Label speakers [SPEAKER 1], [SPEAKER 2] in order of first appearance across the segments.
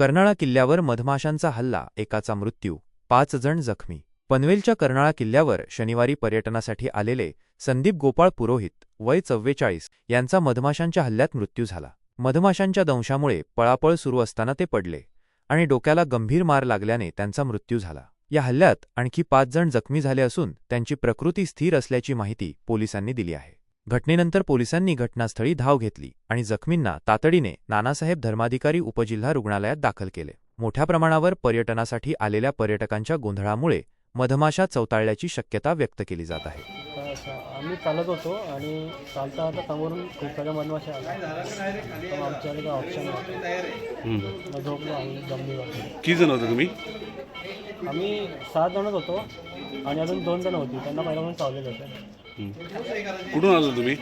[SPEAKER 1] कर्नाळा किल्ल्यावर मधमाशांचा हल्ला एकाचा मृत्यू पाच जण जखमी. पनवेलच्या कर्नाळा किल्ल्यावर शनिवारी पर्यटनासाठी आलेले संदीप गोपाळ पुरोहित वय चव्वेचाळीस यांचा मधमाशांच्या हल्ल्यात मृत्यू झाला. मधमाशांच्या दंशामुळे पळापळ सुरू असताना ते पडले आणि डोक्याला गंभीर मार लागल्याने त्यांचा मृत्यू झाला. या हल्ल्यात आणखी पाच जण जखमी झाले असून त्यांची प्रकृती स्थिर असल्याची माहिती पोलिसांनी दिली आहे. घटनेनंतर पोलिसांनी घटनास्थळी धाव घेतली आणि जखमींना तातडीने नानासाहेब धर्माधिकारी उपजिल्हा रुग्णालयात दाखल केले. मोठ्या प्रमाणावर पर्यटनासाठी आलेल्या पर्यटकांच्या गोंधळामुळे मधमाशा चवताळल्याची शक्यता व्यक्त केली जात आहे.
[SPEAKER 2] आम्ही चालत होतो आणि चालता आता समोरून खूप साऱ्या मधमाशा आल्या. आमच्याकडे काय ऑप्शन. मग झोपलो आम्ही जमिनीवर
[SPEAKER 3] किती जण होते तुम्ही?
[SPEAKER 2] आम्ही सात जणच होतो. आणि अजून दोन जण होती त्यांना पहिल्यापासून चावलेलं होतं.
[SPEAKER 3] हम्म. कुठून आलो तुम्ही?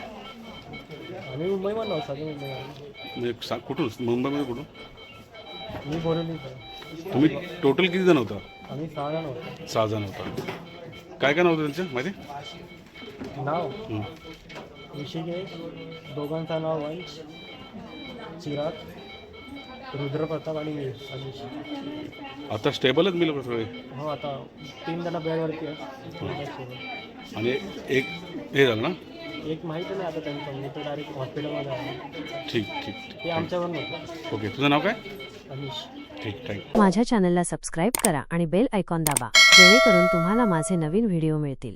[SPEAKER 2] आम्ही मुंबईमधनं होतो सगळे मुंबई
[SPEAKER 3] म्हणजे सा- कुठून? मुंबईमध्ये कुठून?
[SPEAKER 2] मी बोलवली
[SPEAKER 3] तुम्ही टोटल किती जण होता?
[SPEAKER 2] आम्ही सहा जण होतो.
[SPEAKER 3] सहा जण होता. काय काय नाव होतं त्यांचं माहिती?
[SPEAKER 2] नाव?
[SPEAKER 3] हम्म.
[SPEAKER 2] ऋषिकेश दोघांचं नाव वंश चिराग. रुद्रप्रताप आणि मी अनिश
[SPEAKER 3] आता स्टेबलच मिळलं सगळे?
[SPEAKER 2] हो आता तीन जण बेडवरती आहेत.
[SPEAKER 3] आणि एक हे झालं ना?
[SPEAKER 2] एक माहिती नाही आता त्यांचं मी तर डायरेक्ट हॉस्पिटलमध्ये आहे.
[SPEAKER 3] ठीक ठीक ठीक.
[SPEAKER 2] ते आमच्यावर नव्हतं.
[SPEAKER 3] ओके तुझं नाव काय?
[SPEAKER 2] अनिश.
[SPEAKER 3] ठीक थँक्यू
[SPEAKER 4] माझ्या चॅनलला सबस्क्राईब करा आणि बेल आयकॉन दाबा जेणेकरून तुम्हाला माझे नवीन व्हिडिओ मिळतील.